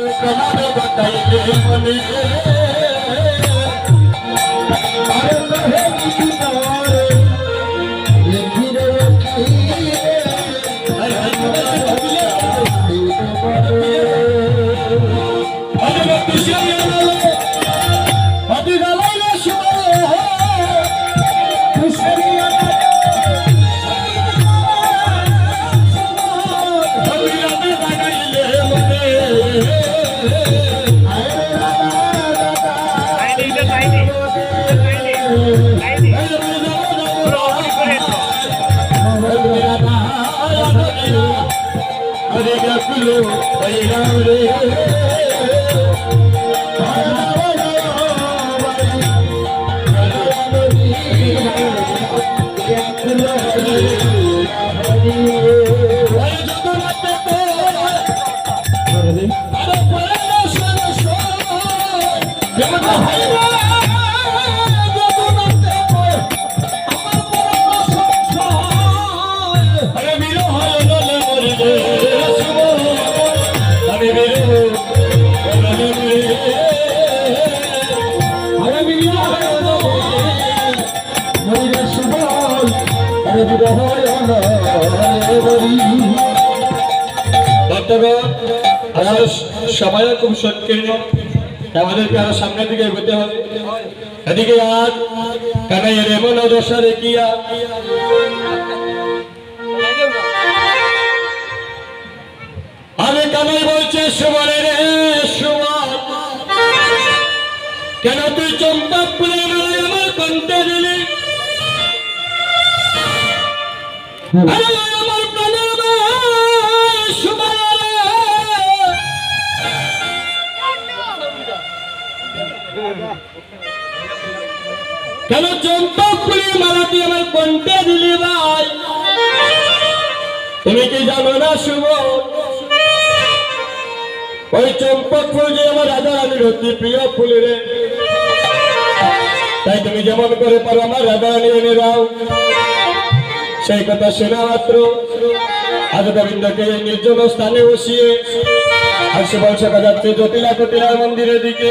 তোমার বাতাইলে মনে রে। আমাদের সময় খুব সংকীর্ণ আমাদেরকে আরও সামনের দিকে এগোতে হবে। এদিকে আজ কানাইয়ের এমন অদশা দেখিয়া আমি কানাই বলছে সুমারে রে কেন তুই চম্পা ফুলে আমার কণ্ঠে দিলি? আমার প্রাণের মা, সুমান কেন চম্পা ফুলের মালা তুই আমার কণ্ঠে দিলি ভাই? তুমি কি জানো না, শুভ? ওই চম্পক ফুল যে আমার রাজা রানীর অতি প্রিয় ফুল রে। তাই তুমি যেমন করে পারো আমার রাজা রানী এনে দাও। সেই কথা শোনা মাত্র। আজ নির্জন স্থানে বসিয়ে আর সে বলছে যাচ্ছে জটিলা কটিলার মন্দিরের দিকে।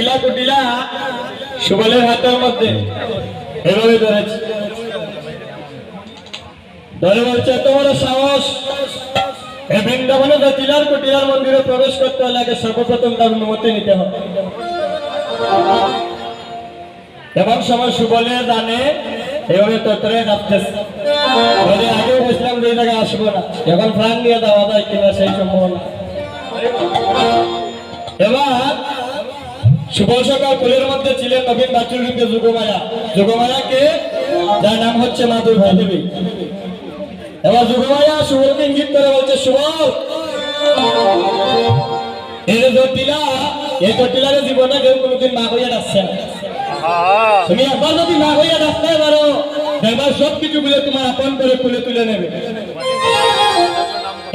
জটিলা কুটিলা সুবলের হাতের মধ্যে এভাবে ধরেছে। ধরে বলছে, এত বড় সাহস। এই বৃন্দাবনে জটিলার কুটিলার মন্দিরে প্রবেশ করতে হলে আগে সর্বপ্রথম তার অনুমতি নিতে হবে। এবং সময় সুবলে জানে, এভাবে তত্রে বলে, আগে বুঝলাম যে জায়গায় আসব না। এখন প্রাণ নিয়ে দেওয়া যায় কিনা সেই সম্ভাবনা। এবার শুভ সকাল ফুলের মধ্যে ছিলেন নবীন রূপে যুগমায়া। যুগমায়াকে যার নাম হচ্ছে মাধুর ভাদেবী এবার যুগমায়া শুভকে ইঙ্গিত করে বলছে শুভ এই জটিলা এই জটিলার জীবনে কেউ কোনোদিন মা হইয়া যাচ্ছে না! তুমি একবার যদি মা হইয়া রাখতে পারো এবার সব কিছু বলে তোমার আপন করে খুলে তুলে নেবে।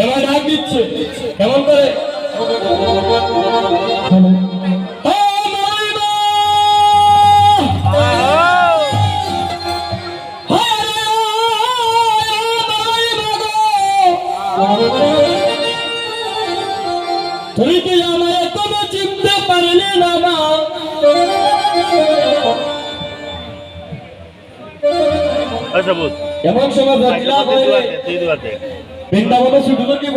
এবার ডাক দিচ্ছে কেমন করে? তুমি কি আমায় কোনো চিনতে পারলে না মা? এমন সময় বদলা হয়ে বৃন্দাবনে ছুটিতে কি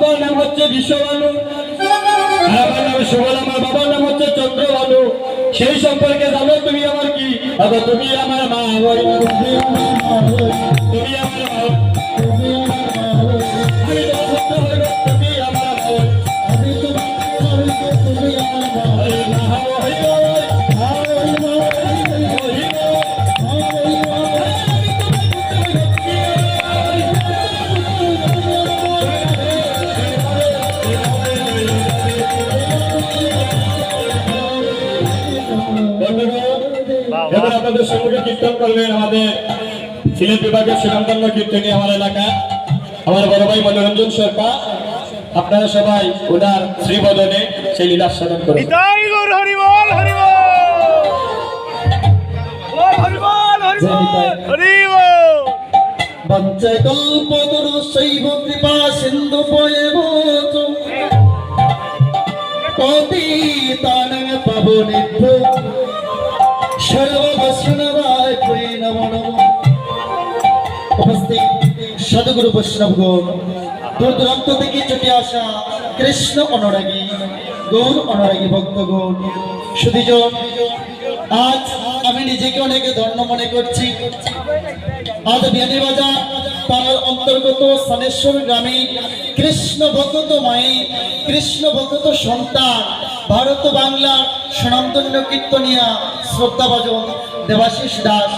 বাবার নাম হচ্ছে বিশ্ববানু। আর আমার নাম সুবল আমার বাবার নাম হচ্ছে চন্দ্রবানু। সেই সম্পর্কে জানো তুমি আমার কি? তুমি আমার মা। তুমি আমার মা। করবেন আমাদের সিলেট বিভাগের সুনামধন্য কীর্তনী আমার এলাকা আমার বড় ভাই মনোরঞ্জন সরকার। আপনারা সবাই ওনার শ্রীবদনে সেই লীলা সাধন করবেন শৈব কৃপা সিন্ধু পয়েব পতিতানং পাবনিভ্য সাধুগুরু বৈষ্ণবগণ দূর দূরান্ত থেকে ছুটে আসা কৃষ্ণ অনুরাগী, গৌর অনুরাগী ভক্তগণ সুধীজন, আজ আমি নিজেকে অনেক ধন্য মনে করছি। আজ বিয়ানীবাজার পাড়ার অন্তর্গত সানেশ্বর গ্রামে কৃষ্ণ ভক্ত মায়ে, কৃষ্ণ ভক্ত সন্তান, ভারত বাংলার স্বনামধন্য কীর্তনিয়া শ্রদ্ধাভাজন দেবাশিস দাস।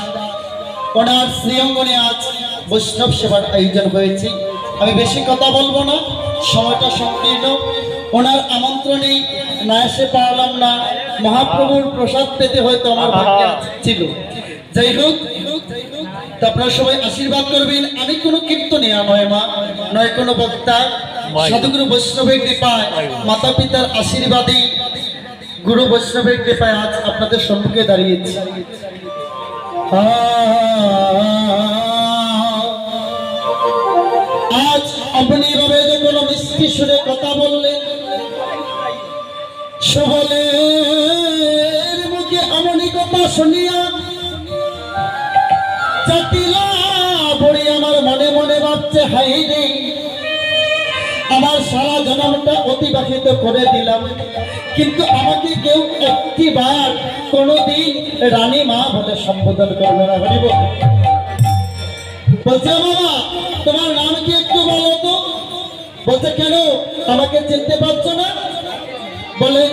ওনার শ্রীঅঙ্গনে আজ বৈষ্ণব সেবার আয়োজন হয়েছে। আমি বেশি কথা বলব না সময়টা সংকীর্ণ। ওনার আমন্ত্রণে না এসে পারলাম না। মহাপ্রভুর প্রসাদ পেতে হয়তো আমার ভাগ্যে ছিল। যাই হোক আপনারা সবাই আশীর্বাদ করবেন। আমি কোনো কীর্তনিয়া নয় মা। নয় কোনো বক্তা। সাধুগুরু বৈষ্ণবের কৃপায় মাতা পিতার আশীর্বাদে গুরু বৈষ্ণবের কৃপায় আজ আপনাদের সম্মুখে দাঁড়িয়েছি। আজ আপনি এভাবে যখন মিষ্টি সুরে কথা বললেন সবলের মুখে এমনই কথা শুনিয়া আমার সারা অতিবাহিত করে দিলাম। কিন্তু আমাকে কেউ কোনোদিন রানী মা বলে সম্বোধন করবে না বলছে, বাবা তোমার নাম কি একটু বলো তো? বলছে কেন আমাকে চিনতে পারছ না? বলে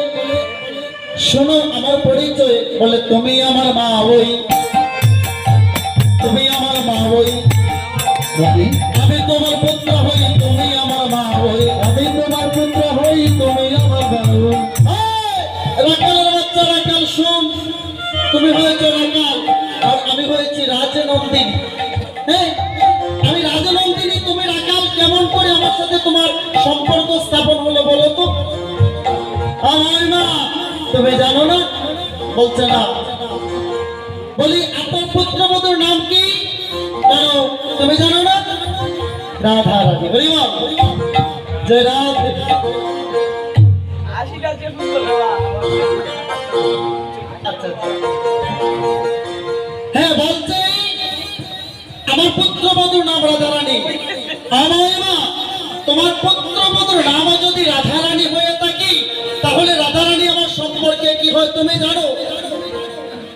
শোনো আমার পরিচয়। বলে তুমি আমার মা ওই তুমি আমার মা ওই আমি তোমার তুমি জানো না? বলছে না। বলি আপনার পুত্রবধূর নাম কি? জানো তুমি জানো না? রাধা হরি বল জয় রাধে আচ্ছা, আচ্ছা। হ্যাঁ বলছে আমার পুত্রবধূর নাম রাধা রানী আমার মা তোমার পুত্রবধূর নাম যদি রাধা রানী হয়ে থাকি তাহলে রাধা রানী আমার হয় তুমি জানো।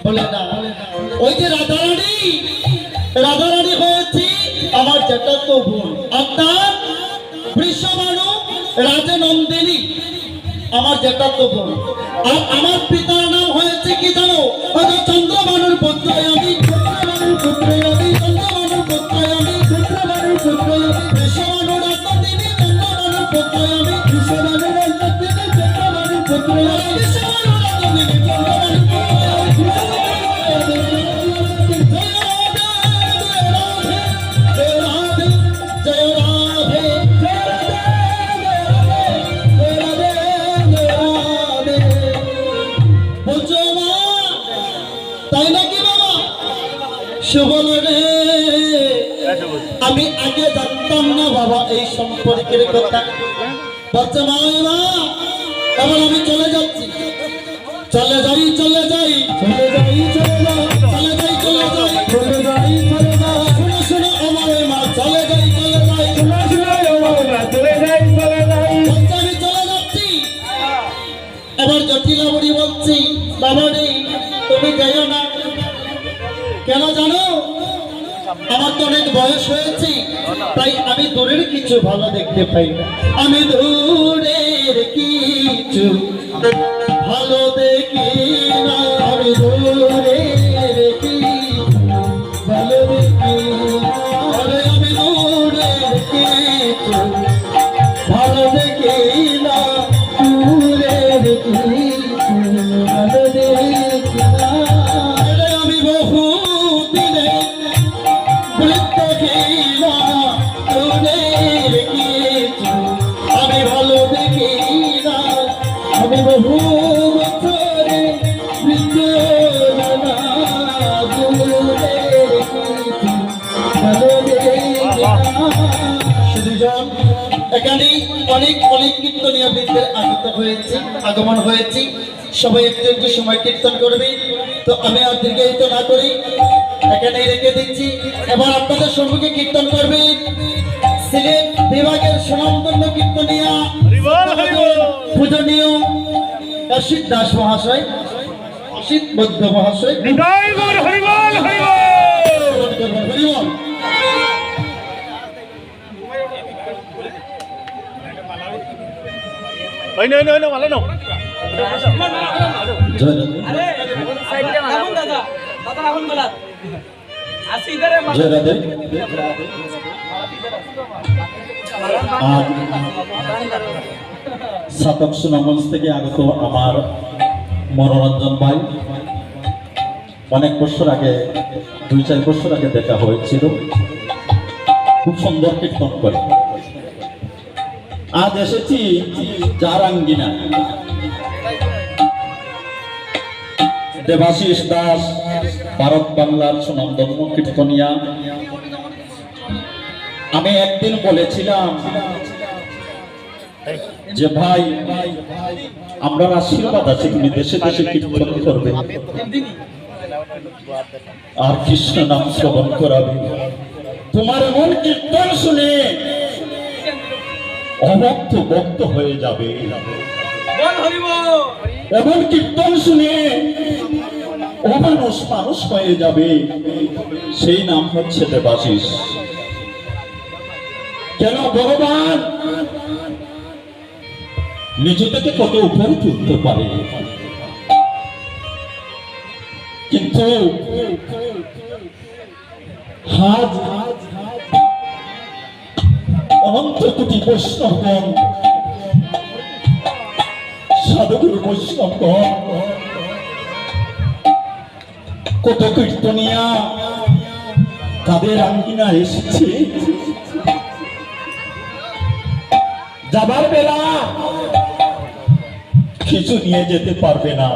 বলে না ওই যে রাধা রানী রাধা রানী হয়েছি আমার যেটা তো বোন। আপনার বৃষবাণু রাজনন্দিনী, আমার যেটা তো বোন। আর আমার পিতার আমি আগে জানতাম না বাবা এই সম্পর্কের কথা। বলছে, মা এবার আমি চলে যাচ্ছি। চলে যাই চলে যাই। অনেক বয়স হয়েছে তাই আমি দূরের কিছু ভালো দেখতে পাই না। আমি দূরের কিছু আগমন হয়েছে। সবাই একটু একটু সময় কীর্তন করবে। তো আমি আর দীর্ঘায়িত না করি এখানে রেখে দিচ্ছি। এবার আপনাদের সম্মুখে কীর্তন করবে সিলেট বিভাগের সুনামধন্য কীর্তনিয়া পূজনীয় অসিত দাস মহাশয় অসিত বৌদ্ধ মহাশয়। রাধে আজ সাতক সুনামগঞ্জ থেকে আগত আমার মনোরঞ্জন ভাই, অনেক বছর আগে, দুই চার বছর আগে দেখা হয়েছিল। খুব সুন্দর কীর্তন করে। আজ এসেছি জারাঙ্গিনা দেবাশিস দাস, ভারত বাংলার সুনামধন্য কীর্তনিয়া। আমি একদিন বলেছিলাম যে, ভাই, আমরা আশীর্বাদ আছে, তুমি দেশে দেশে কীর্তন করবে। আর কৃষ্ণ নাম শ্রবণ করাবে। তোমার এমন কীর্তন শুনে অভক্ত ভক্ত হয়ে যাবে। এমন কীর্তন শুনে অমানুষ মানুষ হয়ে যাবে। সেই নাম হচ্ছে দেবাশিস। কেন ভগবান? নিজ থেকে কত উপরে তুলতে পারে। কিন্তু হাজ অনন্ত কোটি বৈষ্ণবগণ সাধুগুরু বৈষ্ণবগণ কত কীর্তনিয়া তাদের আঙ্গিনা এসেছে। যাবার বেলা কিছু নিয়ে যেতে পারবে না।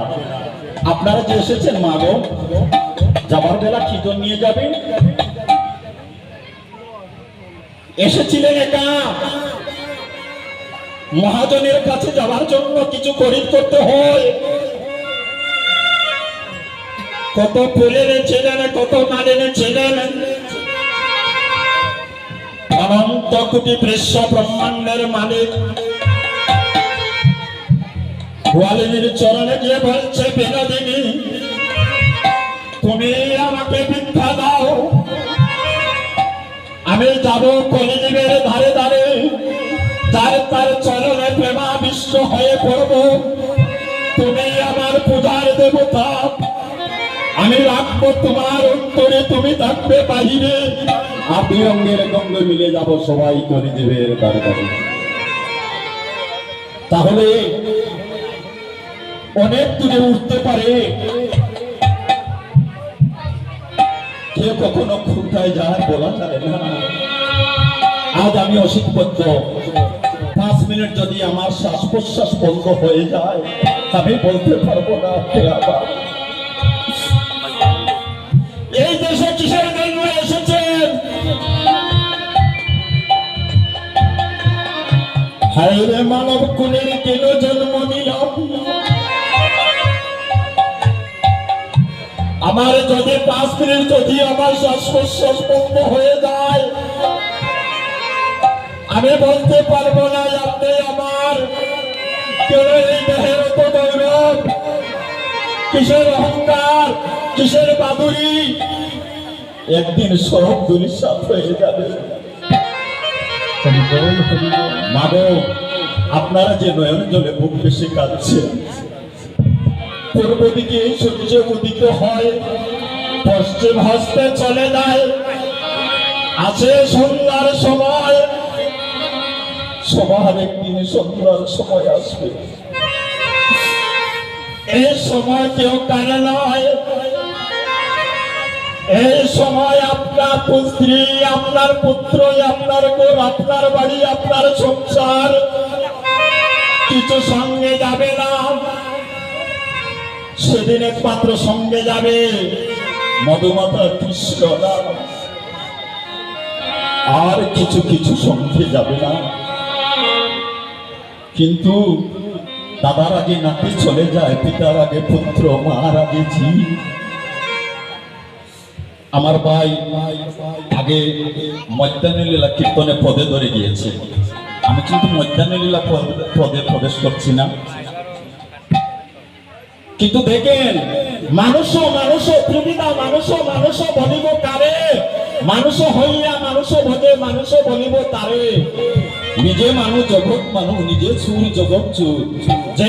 আপনারা যে এসেছেন মা গো, যাবার বেলা খিচুড়ি নিয়ে যাবেন? এসেছিলেন একা। মহাজনের কাছে যাওয়ার জন্য কিছু খরিদ করতে হয়। কত ফুল এনেছিলেন, কত মাল এনেছিলেন। অনন্ত কোটি বিশ্ব ব্রহ্মাণ্ডের মালিক। গোয়ালিনীর চরণে গিয়ে বলছে, বিনোদিনী, তুমি আমাকে ভিক্ষা দাও। আমি যাব কলিজীবের ধারে ধারে। তার তার চরণে প্রেমাবিষ্ট হয়ে পড়ব। তুমি আমার পূজার দেবতা। আমি রাখব তোমার উত্তরে, তুমি থাকবে বাহিরে। আপনি অঙ্গের গঙ্গে মিলে যাব সবাই ধারে ধারে। তাহলে অনেক দূরে উঠতে পারে। যে কখনো খুঁটায় যাওয়ার বলা যায় না। আজ আমি অসীমবদ্ধ। পাঁচ মিনিট যদি আমার শ্বাস প্রশ্বাস বন্ধ হয়ে যায়, আমি বলতে পারব না এই দেশে মানব কুলের কেন জন্ম নিল? আমার যদি পাঁচ মিনিট যদি আমার শ্বাস বন্ধ হয়ে যায়, আমি বলতে পারব না আপনি আমার কেন এই দেহের গৌরব কিসের অহংকার? কিসের বাদুরি একদিন সব দুলিশাত হয়ে যাবে। মাগো, আপনারা যে নয়ন জলে বুক বেশি কাঁদছে পূর্ব দিকে সূর্য উদিত হয়, পশ্চিম হস্তে চলে যায়। আছে সময়। একদিন সময় আসবে। এই সময় কেউ কানে নয়। এই সময় আপনার পুত্রী, আপনার পুত্র, আপনার গোর, আপনার বাড়ি, আপনার সংসার। কিছু সঙ্গে যাবে না। সেদিন একমাত্র সঙ্গে যাবে মধুমাতা কৃষ্ণ আর কিছু কিছু সঙ্গে যাবে না। কিন্তু দাদার আগে নাতি চলে যায়, পিতার আগে পুত্র, মার আগে ঝি আমার ভাই আগে মধ্যাহ্ন লীলা কীর্তনে পদে ধরে গিয়েছে। আমি কিন্তু মধ্যাহ্ন লীলা পদ- পদে প্রবেশ করছি না। কিন্তু দেখেন মানুষ মানুষ ত্রিবিধা মানুষ মানুষ বলিব কারে? মানুষ হইয়া মানুষ ভজে মানুষ বলিব তারে। নিজে মানুষ জগৎ, মানুষ নিজে সুর জগৎ চুর যে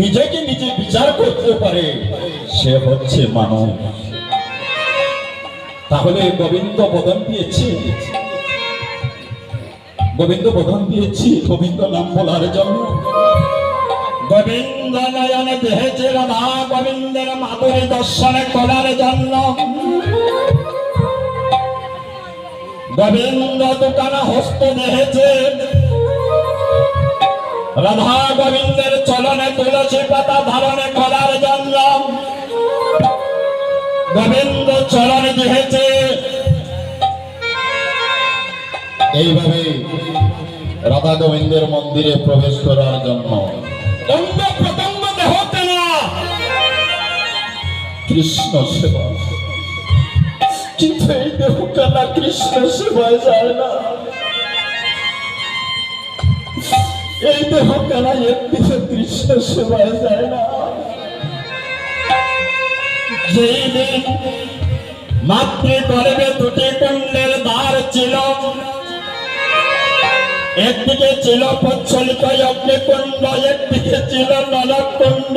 নিজেকে নিজে বিচার করতে পারে, সে হচ্ছে মানব তাহলে গোবিন্দ বদন দিয়েছি। গোবিন্দ বদন দিয়েছি, গোবিন্দ নাম বলার জন্য। গোবিন্দ নয়নে দেহেছে রাধা গোবিন্দের মাধুরী দর্শনে করার জন্য। গোবিন্দ দোকানে হস্ত দেহেছে। রাধা গোবিন্দের চলনে তুলসী পাতা ধারণে করার জন্য। গোবিন্দ চরণ দিয়েছে এইভাবে রাধা গোবিন্দের মন্দিরে প্রবেশ করার জন্য কৃষ্ণ সেবা। কিন্তু এই দেহ কেনা কৃষ্ণ সেবায় যায় না। এই দেহ কেনা একদিকে কৃষ্ণ সেবায় যায় না। যেই দিন মাতৃগর্ভে দুটি কুণ্ডের দ্বার ছিল, একদিকে ছিল প্রচ্ছলিত অগ্নিকুণ্ড, একদিকে ছিল নলকুণ্ড।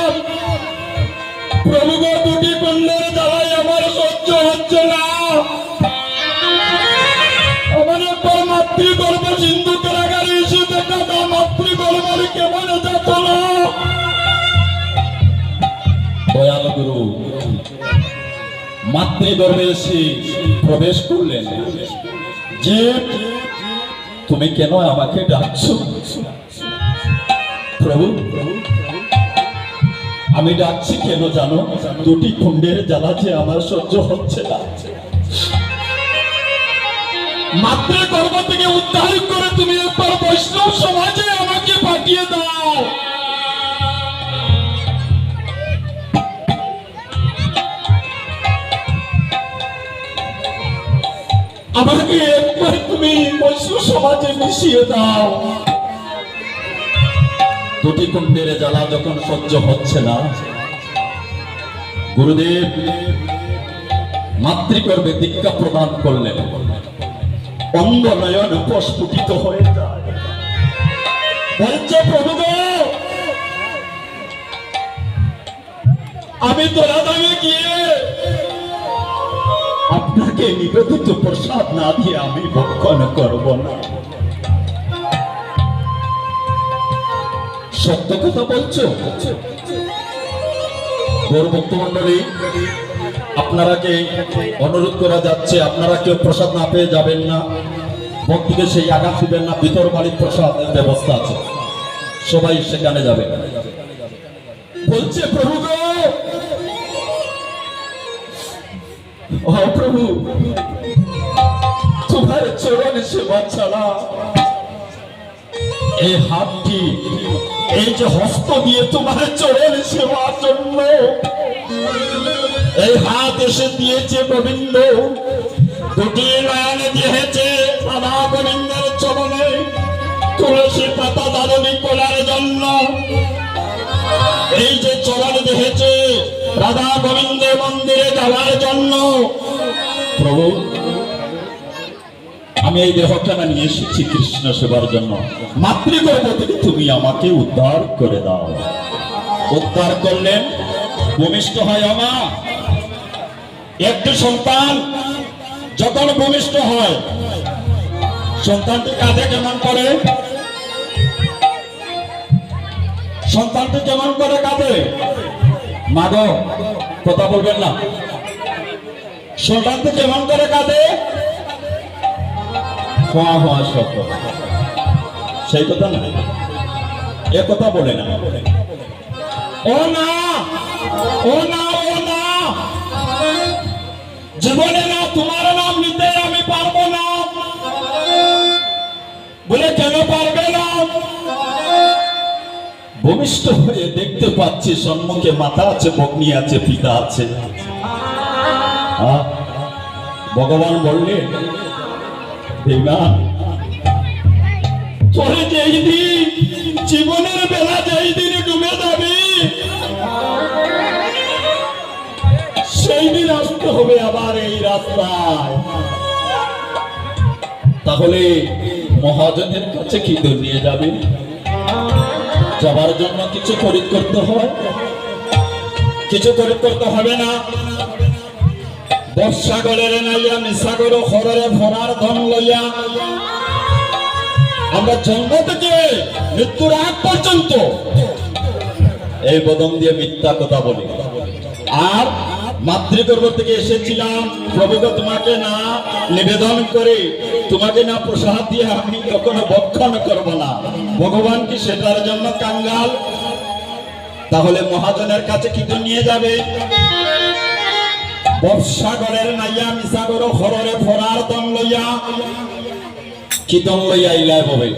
এসে প্রবেশ করলেন। যে, তুমি কেন আমাকে ডাকছো? প্রভু, আমি ডাকছি কেন জানো? দুটি কুণ্ডের জ্বালা যে আমার সহ্য হচ্ছে না। মাত্র গর্ভ থেকে উদ্ধার করে তুমি একবার বৈষ্ণব সমাজে আমাকে পাঠিয়ে দাও। আমাকে একবার তুমি বৈষ্ণব সমাজে মিশিয়ে দাও। দুটি কুণ্ডের জ্বালা যখন সহ্য হচ্ছে না, গুরুদেব মাতৃগর্ভে দীক্ষা প্রদান করলেন। অঙ্গ নয়ন প্রস্ফুটিত হয়ে যায়। আমি তোরা দামে গিয়ে আপনাকে নিবেদিত প্রসাদ না দিয়ে আমি ভক্ষণ করব না। সত্য কথা বলছো? গৌরভক্ত মন্ডলী আপনারা কে অনুরোধ করা যাচ্ছে, আপনারা কেউ প্রসাদ না পেয়ে যাবেন না। ভক্তিকে সেই আঘাত দিবেন না, ভিতর বাড়ির প্রসাদের ব্যবস্থা আছে। সবাই সেখানে যাবে। বলছে প্রভু প্রভু তোমার চরণ সেবা ছাড়া এই হাতটি এই যে হস্ত দিয়ে তোমার চরণ সেবার জন্য এই হাত এসে দিয়েছে গোবিন্দ। দুটি নয়নে দিয়েছে রাধা গোবিন্দের চরণে তুলসী পাতা দারুণী করার জন্য। এই যে চরণ দিয়েছে রাধা গোবিন্দের মন্দিরে যাওয়ার জন্য। প্রভু, আমি এই দেহখানা নিয়ে এসেছি কৃষ্ণ সেবার জন্য। মাতৃগর্ভ থেকে তুমি আমাকে উদ্ধার করে দাও। উদ্ধার করলেন ভূমিষ্ঠ হয় আমা। একটি সন্তান যখন ভূমিষ্ঠ হয়, সন্তানটি কাঁধে কেমন করে? সন্তানটি কেমন করে কাঁধে? মাগো কথা বলবেন না। সন্তানটি কেমন করে সত্য। সেই কথা না। এ কথা বলে না। ও না ও না ও না। জীবনে না, তোমার নাম নিতে আমি পারব না। বলে কেন পারবে না? ভূমিষ্ঠ হয়ে দেখতে পাচ্ছি, সম্মুখে মাথা আছে বগ্নি আছে, পিতা আছে। ভগবান বললে জীবনের বেলা যেই দিন ডুবে যাবে, সেই দিন আসতে হবে আবার এই রাস্তায়। তাহলে মহাজনের কাছে কি তো নিয়ে যাবে? যাবার জন্য কিছু খরিদ করতে হয়। কিছু খরিদ করতে হবে না। বর্ষাগরের নাইয়া নিশাগর ভরার ধন লইয়া। আমরা জন্ম থেকে মৃত্যুর আগ পর্যন্ত এই বদম দিয়ে মিথ্যা কথা বলি। আর মাতৃগর্ভ থেকে এসেছিলাম। প্রভুকে তোমাকে না নিবেদন করে তোমাকে না প্রসাদ দিয়ে আমি কখনো বক্ষণ করব না। ভগবান কি সেটার জন্য কাঙ্গাল? তাহলে মহাজনের কাছে কি নিয়ে যাবে? বর্ষাগরের নাইয়া মিশাগর হররে ফরার দম লইয়া। কি দম লইয়া ইলায় ববে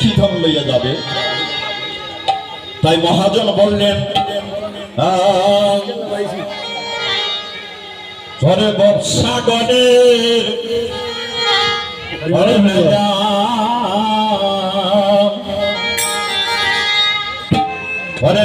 কি দম লইয়া যাবে? তাই মহাজন বললেন আহ, ঘরে বর্ষা নাইয়া ঘরে